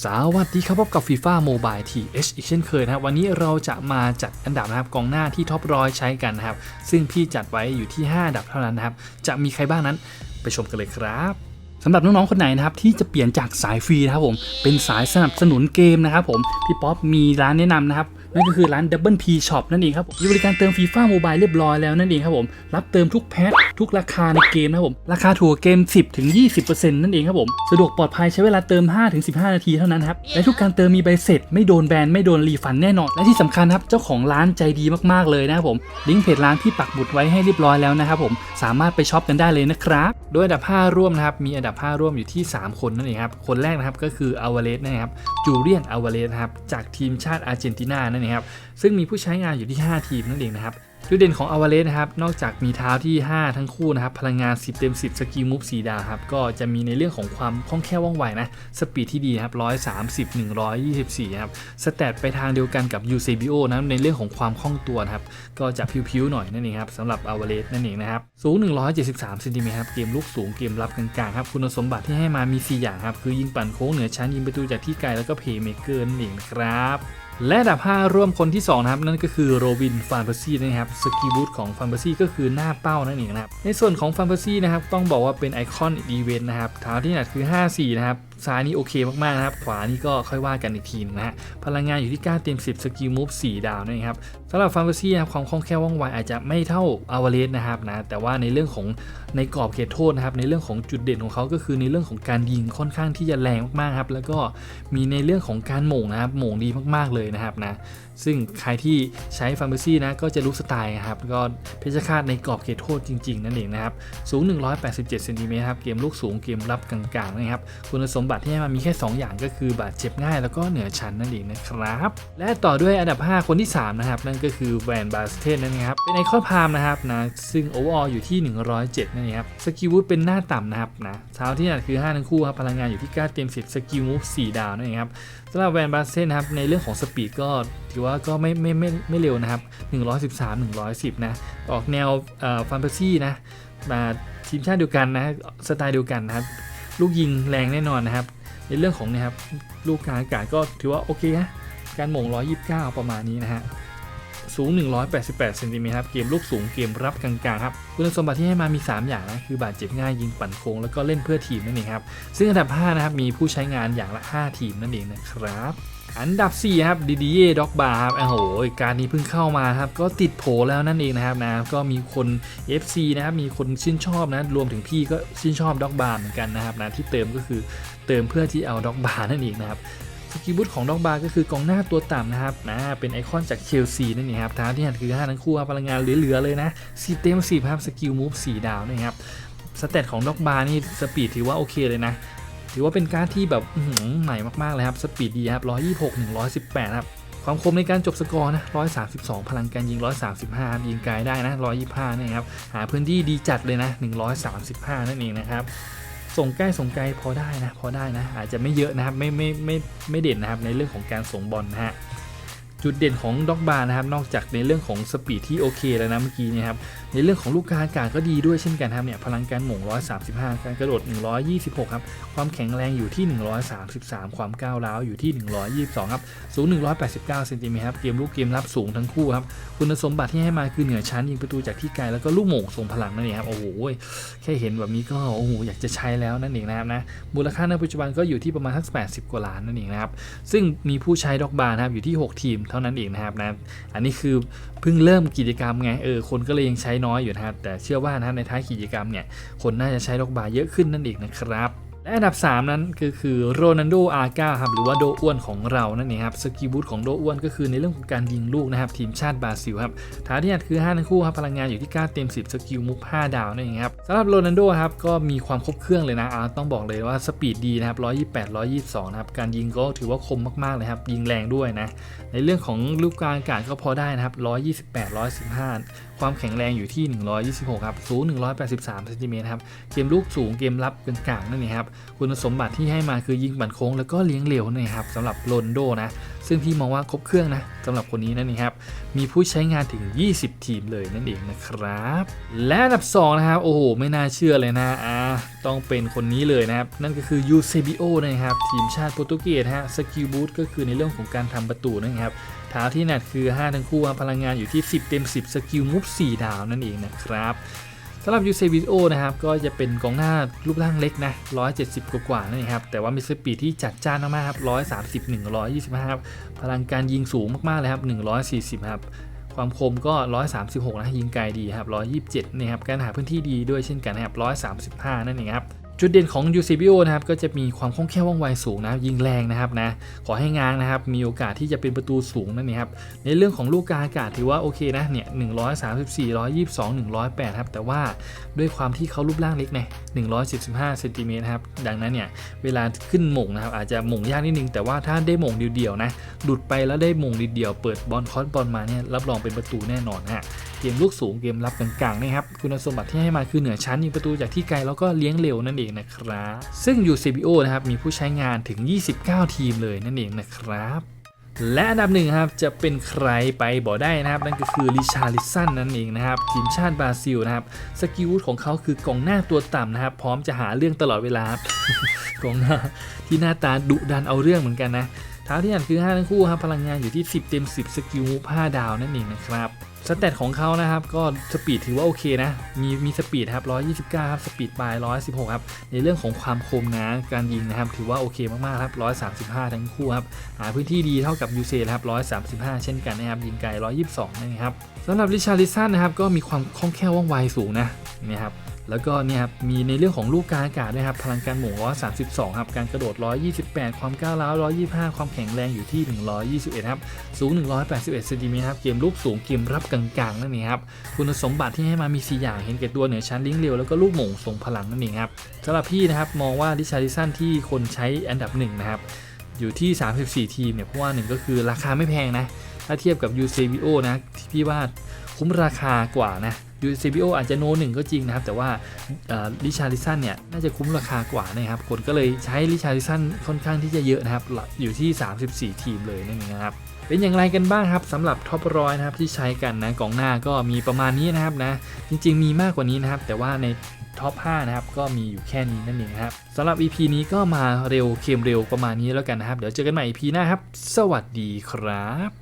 สวัสดีครับพบกับ FIFA Mobile TH อีกเช่นเคยนะครับ วันนี้เราจะมาจัดอันดับนะครับกองหน้าที่ท็อปร้อยใช้กันนะครับ ซึ่งพี่จัดไว้อยู่ที่ 5 อันดับเท่านั้นนะครับ จะมีใครบ้างนั้นไปชมกันเลยครับ สำหรับน้องๆคนไหนนะครับที่จะเปลี่ยนจากสายฟรีนะครับผมเป็นสายสนับสนุนเกมนะครับผมพี่ป๊อปมีร้านแนะนำนะครับนั่นก็คือร้าน Double P Shop นั่นเองครับผมมีบริการเติม FIFA Mobile เรียบร้อยแล้วนั่นเองครับผมรับเติมทุกแพ็คทุกราคาในเกมนะครับผมราคาถูกกว่าเกม 10ถึง20%นั่นเองครับผมสะดวกปลอดภัยใช้เวลาเติม5ถึง15 นาทีเท่านั้นครับและทุกการเติมมีใบเสร็จ ไม่โดนแบนไม่โดนรีฟันแน่นอน และที่สำคัญครับเจ้าของร้านใจดีมากๆเลยนะครับผมลิงก์เพจร้านพี่ปักหมุดไว้ให้เรียบร้อยแล้วนะครับผมสามารถไปช็อปกันได้เลยนะครับโดยอันดับ 5 ร่วมนะครับมีอันดับ5 ร่วมอยู่ที่ 3 คนนั่นเองครับ คนแรกนะครับก็คืออาวาเลสนะครับ จูเลียนอาวาเลสนะครับ จากทีมชาติอาร์เจนตินานั่นเองครับ ซึ่งมีผู้ใช้งานอยู่ที่ 5 ทีมนั่นเองนะครับ จุดเด่นของอวาเลสนะครับ นอกจากมีเท้าที่ 5 ทั้งคู่นะครับ พลังงาน 10 เต็ม 10 สกิลมูฟ4ดาวครับ ก็จะมีในเรื่องของความคล่องแคล่วว่องไวนะ สปีดที่ดีนะครับ 130 124 ครับ สแตทไปทางเดียวกันกับ u c b o นะในเรื่องของความคล่องตัวนะครับ ก็จะพิ้วๆหน่อยนั่นเองครับสำหรับอวาเลสนั่นเองนะครับ สูง 173เซนติเมตรครับ เกมลุกสูง เกมรับกลางๆครับ คุณสมบัติที่ให้มามี 4 อย่างครับ คือยิงปั่นโค้งเหนือชั้น ยิงประตูจากที่ไกล แล้วก็เพย์เมเกอร์นั่นเองครับ และอันดับ 5 ร่วมคนที่ 2 นะครับ นั่นก็คือโรบินฟานเบอร์ซี่นะครับสกีบูทของฟานเบอร์ซี่ก็คือหน้าเป้านั่นเองนะครับในส่วนของฟานเบอร์ซี่นะครับต้องบอกว่าเป็นไอคอนอีเวนต์นะครับเท้าที่หนักคือ 54 นะครับ ซ้ายนี่โอเคมากๆนะครับ ขวานี่ก็ค่อยว่ากันอีกทีนะฮะ พลังงานอยู่ที่ 9 เต็ม 10 สกิลมูฟ 4 ดาวนะครับสำหรับฟานเบอร์ซี่นะครับความคล่องแคล่วว่องไวอาจจะไม่เท่าอาวาเลสนะครับนะ แต่ว่าในเรื่องของในกรอบเขตโทษนะครับ ในเรื่องของจุดเด่นของเขาก็คือในเรื่องของการยิงค่อนข้างที่จะแรงมากๆครับ แล้วก็มีในเรื่องของการหม่งนะครับ หม่งดีมากๆเลยนะครับนะซึ่งใครที่ใช้ฟาร์มซี่นะก็จะรู้สไตล์นะครับก็เพชรฆาตในกรอบเขตโทษจริงๆนั่นเองนะครับสูง 187เซนติเมตรครับเกมลูกสูงเกมรับกลางๆนะครับคุณสมบัติที่ให้มามีแค่ 2 อย่างก็คือบาดเจ็บง่ายแล้วก็เหนือชั้นนั่นเองนะครับและต่อด้วยอันดับ 5 คนที่ 3 นะครับ นั่นก็คือแวนบาสเทนนั่นเองครับเป็นไอคอนพามนะครับนะซึ่งโอเวอร์อยู่ที่ 107นั่นเองครับสกิลวูดเป็นหน้าต่ำนะครับนะเท้าที่หนักคือ5ทั้งคู่ครับพลังงานอยู่ที่9เต็ม10สกิลมูฟ4ดาวนั่นเองครับ สำหรับแวนบาสเซนนะครับในเรื่องของสปีดก็ถือว่าก็ไม่ไม่ไม่ไม่เร็วนะครับ 113 110 นะ ออกแนวฟันเบอร์ซี่นะมาทีมชาติเดียวกันนะสไตล์เดียวกันนะครับ ลูกยิงแรงแน่นอนนะครับ ในเรื่องของนะครับลูกการอากาศก็ถือว่าโอเคนะการหม่ง129 ประมาณนี้นะฮะ สูง 188 เซนติเมตรครับ เกมลูกสูง เกมรับกลางๆครับ คุณสมบัติที่ให้มามี 3 อย่างนะ คือบาดเจ็บง่ายยิงปั่นโค้ง แล้วก็เล่นเพื่อทีมนั่นเองครับ ซึ่งอันดับ 5 นะครับ มีผู้ใช้งานอย่างละ 5 ทีมนั่นเองนะครับอันดับ 4 ครับดีดีเย่ด็อกบาร์ครับโอ้โหการนี้เพิ่งเข้ามาครับ ก็ติดโผแล้วนั่นเองนะครับนะก็มีคน FC นะครับ มีคนชื่นชอบนะ รวมถึงพี่ก็ชื่นชอบด็อกบาร์เหมือนกันนะครับนะที่เติมก็คือเติมเพื่อที่เอาด็อกบาร์นั่นเองนะครับ สกิลบูทของด็อกบาก็คือกองหน้าตัวต่ำนะครับนะเป็นไอคอนจากเชลซีนั่นเองครับท้าที่หันคือ5ทั้งคู่ครับพลังงานเหลือๆเลยนะสีเต็มสีครับสกิลมูฟ4ดาวนะครับสเตตของด็อกบานี่สปีดถือว่าโอเคเลยนะถือว่าเป็นการดที่แบบใหม่มากๆเลยครับสปีดดีครับ126 118ครับความคมในการจบสกอร์นะ132 พลังการยิง 135ครับยิงไกลได้นะ 125 นะครับ หาพื้นที่ดีจัดเลยนะ 135 นั่นเองนะครับ ส่งใกล้ส่งไกลพอได้นะพอได้นะอาจจะไม่เยอะนะครับไม่ไม่ไม่ไม่เด่นนะครับในเรื่องของการส่งบอลนะฮะ จุดเด่นของด็อกบาร์นะครับนอกจากในเรื่องของสปีดที่โอเคแล้วนะเมื่อกี้เนยครับในเรื่องของลูกกลางอากาศก็ดีด้วยเช่นกันครับเนี่ยพลังการหม่ง 135 การกระโดด 126 ครับความแข็งแรงอยู่ที่ 133 ความก้าวร้าวอยู่ที่ 122 ครับสูง 189เซนติเมตรครับเกมลูกเกมรับสูงทั้งคู่ครับคุณสมบัติที่ให้มาคือเหนือชั้นยิงประตูจากที่ไกลแล้วก็ลูกหม่งทรงพลังนั่นเองครับโอ้โหแค่เห็นแบบนี้ก็โอ้โหอยากจะใช้แล้วนั่นเองนะครับนะมูลค่าในปัจจุบันก็อยู่ที่ประมาณสัก80 กว่าล้านนั่นเองนะครับซึ่งมีผู้ใช้ด็อกบาร์นะครับอยู่ที่ 6 ทีมเท่านั้นเองนะครับนะอันนี้คือเพิ่งเริ่มกิจกรรมไงเออคนก็เลยยังใช้น้อยอยู่นะครับแต่เชื่อว่านะในท้ายกิจกรรมเนี่ยคนน่าจะใช้ด็อกบาเยอะขึ้นนั่นเองนะครับ และอันดับ 3 นั้นก็คือโรนัลโดอาร์กาครับหรือว่าโดอ้วนของเรานั่นเองครับสกิลบูทของโดอ้วนก็คือในเรื่องของการยิงลูกนะครับทีมชาติบราซิลครับฐานที่อัดคือ5ทั้งคู่ครับพลังงานอยู่ที่9เต็ม 10 สกิลมุก5ดาวนั่นเองครับสำหรับโรนัลโดครับก็มีความครบเครื่องเลยนะอาต้องบอกเลยว่าสปีดดีนะครับ128 122นะครับการยิงก็ถือว่าคมมากๆเลยครับยิงแรงด้วยนะในเรื่องของลูกกลางอากาศก็พอได้นะครับ128 115 ความแข็งแรงอยู่ที่ 126ครับสูง183เซนติเมตรครับเกมลูกสูงเกมรับกลางๆนั่นเองครับคุณสมบัติที่ให้มาคือยิงบันโค้งแล้วก็เลี้ยงเร็วนะครับสำหรับโรนโดนะ ซึ่งพี่มองว่าครบเครื่องนะสำหรับคนนี้นั่นเองครับมีผู้ใช้งานถึง 20 ทีมเลยนั่นเองนะครับ และอันดับ 2 นะครับ โอ้โห ไม่น่าเชื่อเลยนะอ่าต้องเป็นคนนี้เลยนะครับ นั่นก็คือยูเซบิโอนะครับ ทีมชาติโปรตุเกสฮะสกิลบูทก็คือในเรื่องของการทำประตูนะครับเท้าที่หนักคือ 5 ทั้งคู่พลังงานอยู่ที่ 10 เต็ม 10 สกิลมุฟ4ดาวนั่นเองนะครับ สำหรับยูเซบิโอนะครับก็จะเป็นกองหน้ารูปร่างเล็กนะ 170 กว่าๆนั่นเองครับแต่ว่ามีสปีดที่จัดจ้านมากๆครับ 130 125ครับพลังการยิงสูงมากๆเลยครับ 140 ครับ ความคมก็ 136 นะยิงไกลดีครับ 127นี่ครับการหาพื้นที่ดีด้วยเช่นกันนะครับ 135 นั่นเองครับ จุดเด่นของ UCBO นะครับก็จะมีความคล่องแคล่วว่องไวสูงนะยิงแรงนะครับนะขอให้ง้างนะครับมีโอกาสที่จะเป็นประตูสูงนั่นเองครับในเรื่องของลูกกาอากาศถือว่าโอเคนะเนี่ย134 122 108ครับแต่ว่าด้วยความที่เขารูปร่างเล็กไง175เซนติเมตรครับดังนั้นเนี่ยเวลาขึ้นหม่งนะครับอาจจะหม่งยากนิดนึง แต่ว่าถ้าได้หม่งเดียวๆนะหลุดไปแล้วได้หม่งเดียวๆเปิดบอลคอสบอลมาเนี่ยรับรองเป็นประตูแน่นอนฮะ เกมลูกสูงเกมรับกลางๆนะครับคุณสมบัติที่ให้มาคือเหนือชั้นยิงประตูจากที่ไกลแล้วก็เลี้ยงเร็วนั่นเองนะครับซึ่ง UCBO นะครับมีผู้ใช้งานถึง 29 ทีมเลยนั่นเองนะครับและอันดับหนึ่งครับจะเป็นใครไปบ่ได้นะครับ นั่นก็คือริชาลิสันนั่นเองนะครับ ทีมชาติบราซิลนะครับ สกิลของเขาคือกองหน้าตัวต่ำนะครับ พร้อมจะหาเรื่องตลอดเวลาครับกองหน้าที่หน้าตาดุดันเอาเรื่องเหมือนกันนะเท้าที่อ่านคือ 5 ทั้งคู่ครับพลังงานอยู่ที่ 10 เต็ม 10 สกิลมูฟ5ดาวนั่นเองนะครับ สเตตของเขานะครับ ก็สปีดถือว่าโอเคนะ มีมีสปีดครับ 129 ครับ สปีดปลาย 116 ครับ ในเรื่องของความคมนะการยิงนะครับ ถือว่าโอเคมากๆครับ 135 ทั้งคู่ครับ หาพื้นที่ดีเท่ากับยูเซนะครับ 135 เช่นกันนะครับ ยิงไกล 122 นะครับสำหรับริชาริสันนะครับ ก็มีความคล่องแคล่วว่องไวสูงนะเนี่ยครับ แล้วก็เนี่ยครับมีในเรื่องของลูกกลางอากาศด้วยครับพลังการหม่ง132ครับการกระโดด 128 ความก้าวร้าว 125 ความแข็งแรงอยู่ที่ 121ครับสูง 181เซนติเมตรครับเกมลูกสูงเกมรับกลางๆนั่นเองครับคุณสมบัติที่ให้มามี 4 อย่างเห็นแก่ตัวเหนือชั้นลิงเร็วแล้วก็ลูกหม่งทรงพลังนั่นเองครับสำหรับพี่นะครับมองว่าดิชาริสันที่คนใช้อันดับหนึ่งนะครับอยู่ที่ 34 ทีมเนี่ยเพราะว่าหนึ่งก็คือราคาไม่แพงนะถ้าเทียบกับ UCBO นะที่พี่ว่า คุ้มราคากว่านะ UCBO อาจจะโนหนึ่งก็จริงนะครับ แต่ว่าลิชาริสันเนี่ย น่าจะคุ้มราคากว่านะครับ คนก็เลยใช้ลิชาริสันค่อนข้างที่จะเยอะนะครับ อยู่ที่ 34 ทีมเลยนั่นเองนะครับเป็นอย่างไรกันบ้างครับสำหรับท็อปร้อยนะครับที่ใช้กันนะกองหน้าก็มีประมาณนี้นะครับนะจริง ๆ มีมากกว่านี้นะครับ แต่ว่าในท็อป 5 นะครับ ก็มีอยู่แค่นี้นั่นเองครับสำหรับ EP นี้ก็มาเร็วเค็มเร็วประมาณนี้แล้วกันนะครับ เดี๋ยวเจอกันใหม่ EP หน้าครับ สวัสดีครับ